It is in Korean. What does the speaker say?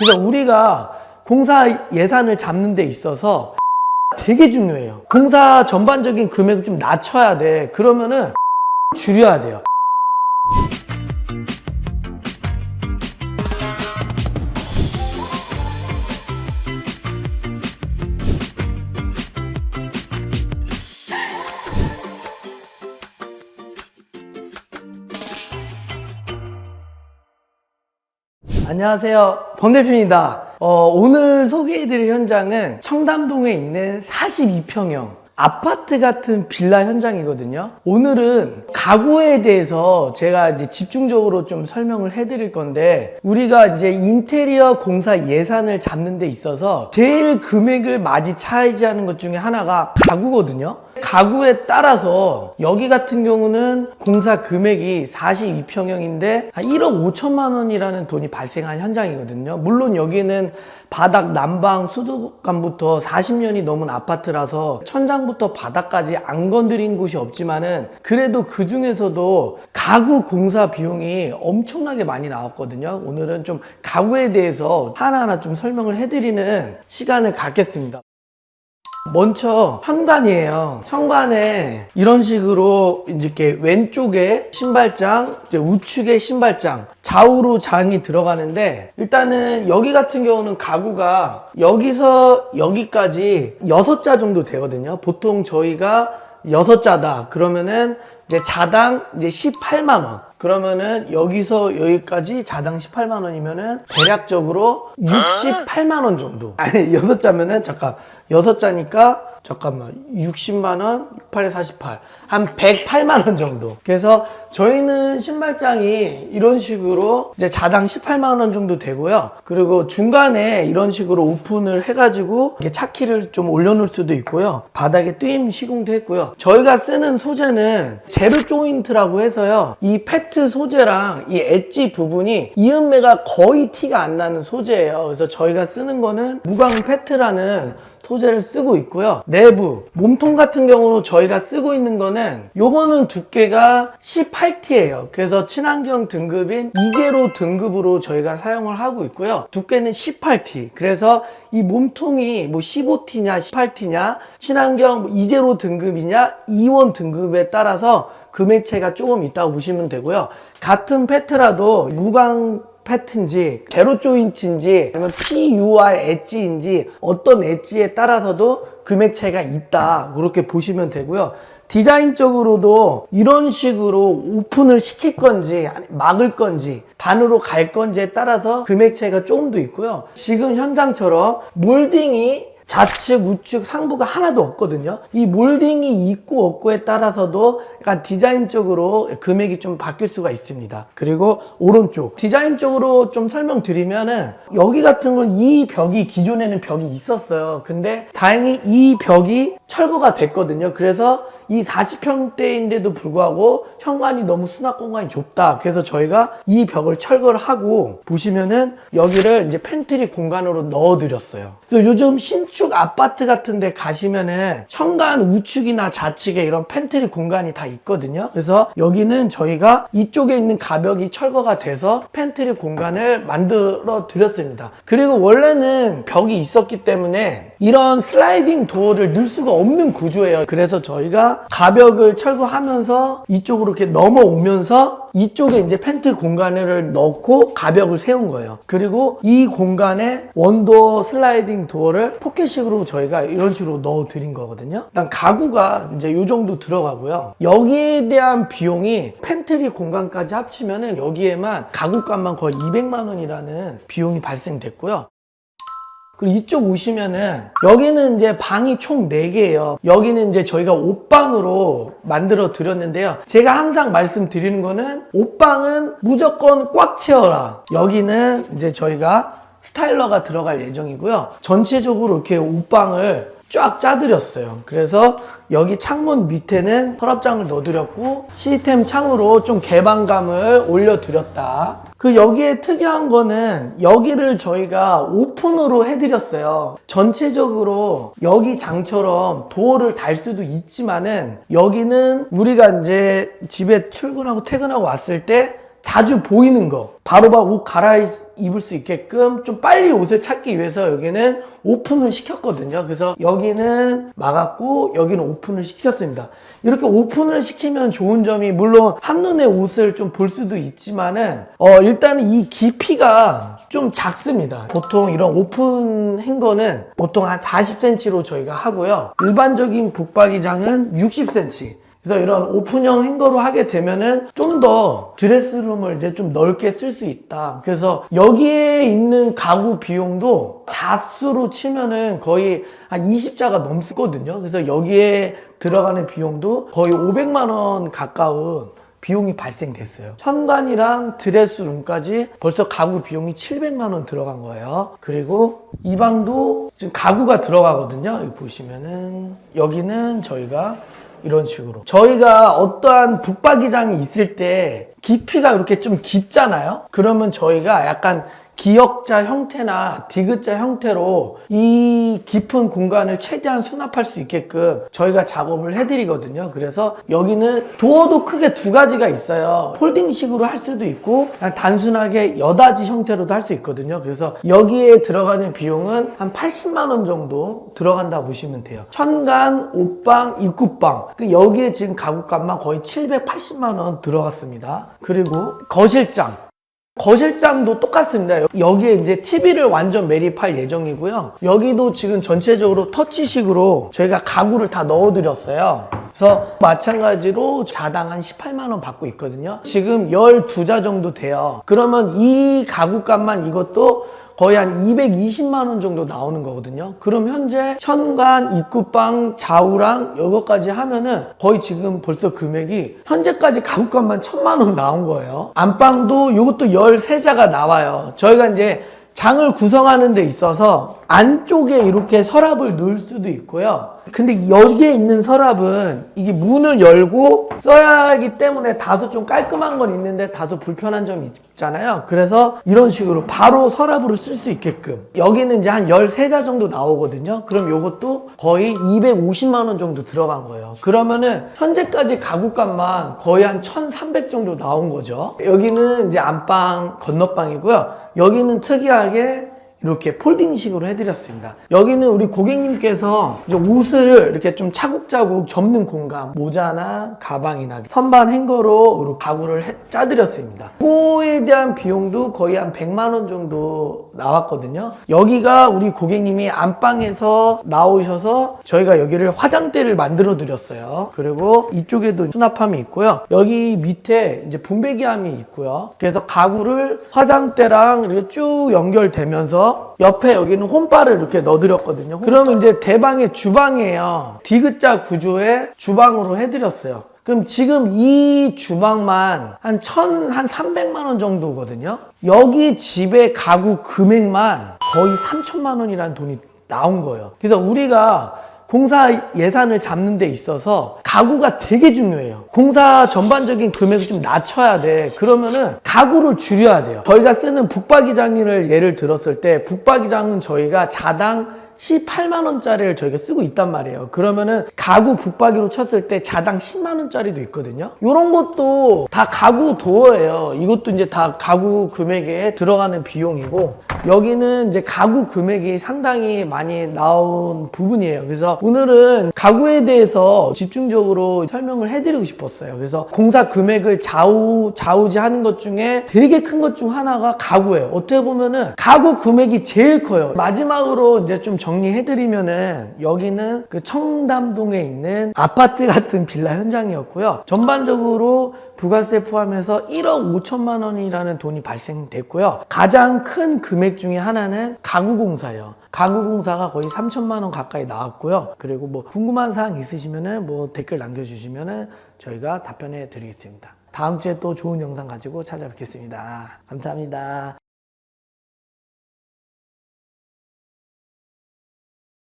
그래서 우리가 공사 예산을 잡는 데 있어서 되게 중요해요. 공사 전반적인 금액을 좀 낮춰야 돼. 그러면은 줄여야 돼요. 안녕하세요. 범 대표입니다. 어, 오늘 소개해드릴 현장은 청담동에 있는 42평형 아파트 같은 빌라 현장이거든요. 오늘은 가구에 대해서 제가 이제 집중적으로 좀 설명을 해드릴 건데 우리가 이제 인테리어 공사 예산을 잡는 데 있어서 제일 금액을 많이 차지하는 것 중에 하나가 가구거든요. 가구에 따라서 여기 같은 경우는 공사 금액이 42평형인데 한 1억 5천만 원이라는 돈이 발생한 현장이거든요. 물론 여기는 바닥 난방 수도관부터 40년이 넘은 아파트라서 천장부터 바닥까지 안 건드린 곳이 없지만은 그래도 그 중에서도 가구 공사 비용이 엄청나게 많이 나왔거든요. 오늘은 좀 가구에 대해서 하나하나 좀 설명을 해드리는 시간을 갖겠습니다. 먼저 현관이에요. 현관에 이런 식으로 이렇게 왼쪽에 신발장, 우측에 신발장, 좌우로 장이 들어가는데 일단은 여기 같은 경우는 가구가 여기서 여기까지 6자 정도 되거든요. 보통 저희가 6자다. 그러면은 이제 자당 이제 18만 원. 그러면은 여기서 여기까지 자당 18만 원이면은 대략적으로 68만 원 정도. 아니 여섯 자면은 잠깐 여섯 자니까 잠깐만 60만 원, 68에 48, 한 108만 원 정도. 그래서 저희는 신발장이 이런 식으로 이제 자당 18만 원 정도 되고요. 그리고 중간에 이런 식으로 오픈을 해가지고 이게 차키를 좀 올려놓을 수도 있고요. 바닥에 띄임 시공도 했고요. 저희가 쓰는 소재는 제로 조인트라고 해서요. 이 페트 소재랑 이 엣지 부분이 이음매가 거의 티가 안 나는 소재예요. 그래서 저희가 쓰는 거는 무광 페트라는 소재를 쓰고 있고요. 내부 몸통 같은 경우는 저희가 쓰고 있는 거는 요거는 두께가 18T예요. 그래서 친환경 등급인 이제로 등급으로 저희가 사용을 하고 있고요. 두께는 18T. 그래서 이 몸통이 뭐 15T냐 18T냐 친환경 뭐 이제로 등급이냐 이원 등급에 따라서 금액차가 조금 있다고 보시면 되고요. 같은 페트라도 무광 패트인지 제로 조인트인지 아니면 PUR 엣지인지 어떤 엣지에 따라서도 금액 차이가 있다. 그렇게 보시면 되고요. 디자인적으로도 이런 식으로 오픈을 시킬 건지 막을 건지 반으로 갈 건지에 따라서 금액 차이가 조금 더 있고요. 지금 현장처럼 몰딩이 좌측, 우측, 상부가 하나도 없거든요. 이 몰딩이 있고 없고에 따라서도 약간 디자인적으로 금액이 좀 바뀔 수가 있습니다. 그리고 오른쪽. 디자인적으로 좀 설명드리면은 여기 같은 건 이 벽이 기존에는 벽이 있었어요. 근데 다행히 이 벽이 철거가 됐거든요. 그래서 이 40평대인데도 불구하고 현관이 너무 수납 공간이 좁다. 그래서 저희가 이 벽을 철거를 하고 보시면은 여기를 이제 팬트리 공간으로 넣어 드렸어요. 그래서 요즘 신축 아파트 같은 데 가시면은 현관 우측이나 좌측에 이런 팬트리 공간이 다 있거든요. 그래서 여기는 저희가 이쪽에 있는 가벽이 철거가 돼서 팬트리 공간을 만들어 드렸습니다. 그리고 원래는 벽이 있었기 때문에 이런 슬라이딩 도어를 넣을 수가 없는 구조예요. 그래서 저희가 가벽을 철거하면서 이쪽으로 이렇게 넘어오면서 이쪽에 이제 팬트 공간을 넣고 가벽을 세운 거예요. 그리고 이 공간에 원도어 슬라이딩 도어를 포켓식으로 저희가 이런 식으로 넣어 드린 거거든요. 일단 가구가 이제 이 정도 들어가고요. 여기에 대한 비용이 팬트리 공간까지 합치면은 여기에만 가구값만 거의 200만 원이라는 비용이 발생됐고요. 그리고 이쪽 오시면은 여기는 이제 방이 총 4개예요. 여기는 이제 저희가 옷방으로 만들어 드렸는데요. 제가 항상 말씀드리는 거는 옷방은 무조건 꽉 채워라. 여기는 이제 저희가 스타일러가 들어갈 예정이고요. 전체적으로 이렇게 옷방을 쫙 짜드렸어요. 그래서 여기 창문 밑에는 서랍장을 넣어드렸고 시스템 창으로 좀 개방감을 올려드렸다. 그 여기에 특이한 거는 여기를 저희가 오픈으로 해드렸어요. 전체적으로 여기 장처럼 도어를 달 수도 있지만은 여기는 우리가 이제 집에 출근하고 퇴근하고 왔을 때 자주 보이는 거 바로바로 옷 갈아입을 수 있게끔 좀 빨리 옷을 찾기 위해서 여기는 오픈을 시켰거든요. 그래서 여기는 막았고 여기는 오픈을 시켰습니다. 이렇게 오픈을 시키면 좋은 점이 물론 한눈에 옷을 좀 볼 수도 있지만은 어 일단은 이 깊이가 좀 작습니다. 보통 이런 오픈 행거는 보통 한 40cm로 저희가 하고요. 일반적인 북박이장은 60cm. 그래서 이런 오픈형 행거로 하게 되면은 좀 더 드레스룸을 이제 좀 넓게 쓸 수 있다. 그래서 여기에 있는 가구 비용도 자수로 치면은 거의 한 20자가 넘거든요. 그래서 여기에 들어가는 비용도 거의 500만 원 가까운 비용이 발생됐어요. 현관이랑 드레스룸까지 벌써 가구 비용이 700만 원 들어간 거예요. 그리고 이 방도 지금 가구가 들어가거든요. 여기 보시면은 여기는 저희가 이런 식으로 저희가 어떠한 북박이장이 있을 때 깊이가 이렇게 좀 깊잖아요. 그러면 저희가 약간 기역자 형태나 디귿자 형태로 이 깊은 공간을 최대한 수납할 수 있게끔 저희가 작업을 해드리거든요. 그래서 여기는 도어도 크게 두 가지가 있어요. 폴딩식으로 할 수도 있고 단순하게 여닫이 형태로도 할 수 있거든요. 그래서 여기에 들어가는 비용은 한 80만 원 정도 들어간다 보시면 돼요. 천간, 옷방, 입구방 그 여기에 지금 가구값만 거의 780만 원 들어갔습니다. 그리고 거실장 거실장도 똑같습니다. 여기에 이제 TV를 완전 매립할 예정이고요. 여기도 지금 전체적으로 터치식으로 저희가 가구를 다 넣어드렸어요. 그래서 마찬가지로 자당 한 18만원 받고 있거든요. 지금 12자 정도 돼요. 그러면 이 가구값만 이것도 거의 한 220만 원 정도 나오는 거거든요. 그럼 현재 현관, 입구방, 좌우랑 이것까지 하면은 거의 지금 벌써 금액이 현재까지 가격값만 천만 원 나온 거예요. 안방도 이것도 13자가 나와요. 저희가 이제 장을 구성하는 데 있어서 안쪽에 이렇게 서랍을 넣을 수도 있고요. 근데 여기에 있는 서랍은 이게 문을 열고 써야 하기 때문에 다소 좀 깔끔한 건 있는데 다소 불편한 점이 있 잖아요. 그래서 이런 식으로 바로 서랍으로 쓸 수 있게끔 여기는 이제 한 13자 정도 나오거든요. 그럼 이것도 거의 250만 원 정도 들어간 거예요. 그러면은 현재까지 가구값만 거의 한 1,300 정도 나온 거죠. 여기는 이제 안방 건너방이고요. 여기는 특이하게 이렇게 폴딩식으로 해드렸습니다. 여기는 우리 고객님께서 옷을 이렇게 좀 차곡차곡 접는 공간, 모자나 가방이나 선반 행거로 가구를 해- 짜드렸습니다. 그거에 대한 비용도 거의 한 100만 원 정도 나왔거든요. 여기가 우리 고객님이 안방에서 나오셔서 저희가 여기를 화장대를 만들어 드렸어요. 그리고 이쪽에도 수납함이 있고요. 여기 밑에 이제 분배기함이 있고요. 그래서 가구를 화장대랑 이렇게 쭉 연결되면서 옆에 여기는 홈바를 이렇게 넣어드렸거든요. 그러면 이제 대방의 주방이에요. 디귿자 구조의 주방으로 해드렸어요. 그럼 지금 이 주방만 한 천, 한 300만 원 정도거든요. 여기 집의 가구 금액만 거의 3천만 원이라는 돈이 나온 거예요. 그래서 우리가 공사 예산을 잡는 데 있어서 가구가 되게 중요해요. 공사 전반적인 금액을 좀 낮춰야 돼. 그러면은 가구를 줄여야 돼요. 저희가 쓰는 북박이장을 예를 들었을 때 북박이장은 저희가 자당 18만 원짜리를 저희가 쓰고 있단 말이에요. 그러면은 가구 북박이로 쳤을 때 자당 10만 원짜리도 있거든요. 이런 것도 다 가구 도어예요. 이것도 이제 다 가구 금액에 들어가는 비용이고 여기는 이제 가구 금액이 상당히 많이 나온 부분이에요. 그래서 오늘은 가구에 대해서 집중적으로 설명을 해드리고 싶었어요. 그래서 공사 금액을 좌우 좌우지하는 것 중에 되게 큰 것 중 하나가 가구예요. 어떻게 보면은 가구 금액이 제일 커요. 마지막으로 이제 좀 정리해드리면은 여기는 그 청담동에 있는 아파트 같은 빌라 현장이었고요. 전반적으로 부가세 포함해서 1억 5천만 원이라는 돈이 발생됐고요. 가장 큰 금액 중에 하나는 가구 공사예요. 가구 공사가 거의 3천만 원 가까이 나왔고요. 그리고 뭐 궁금한 사항 있으시면은 뭐 댓글 남겨주시면은 저희가 답변해 드리겠습니다. 다음 주에 또 좋은 영상 가지고 찾아뵙겠습니다. 감사합니다.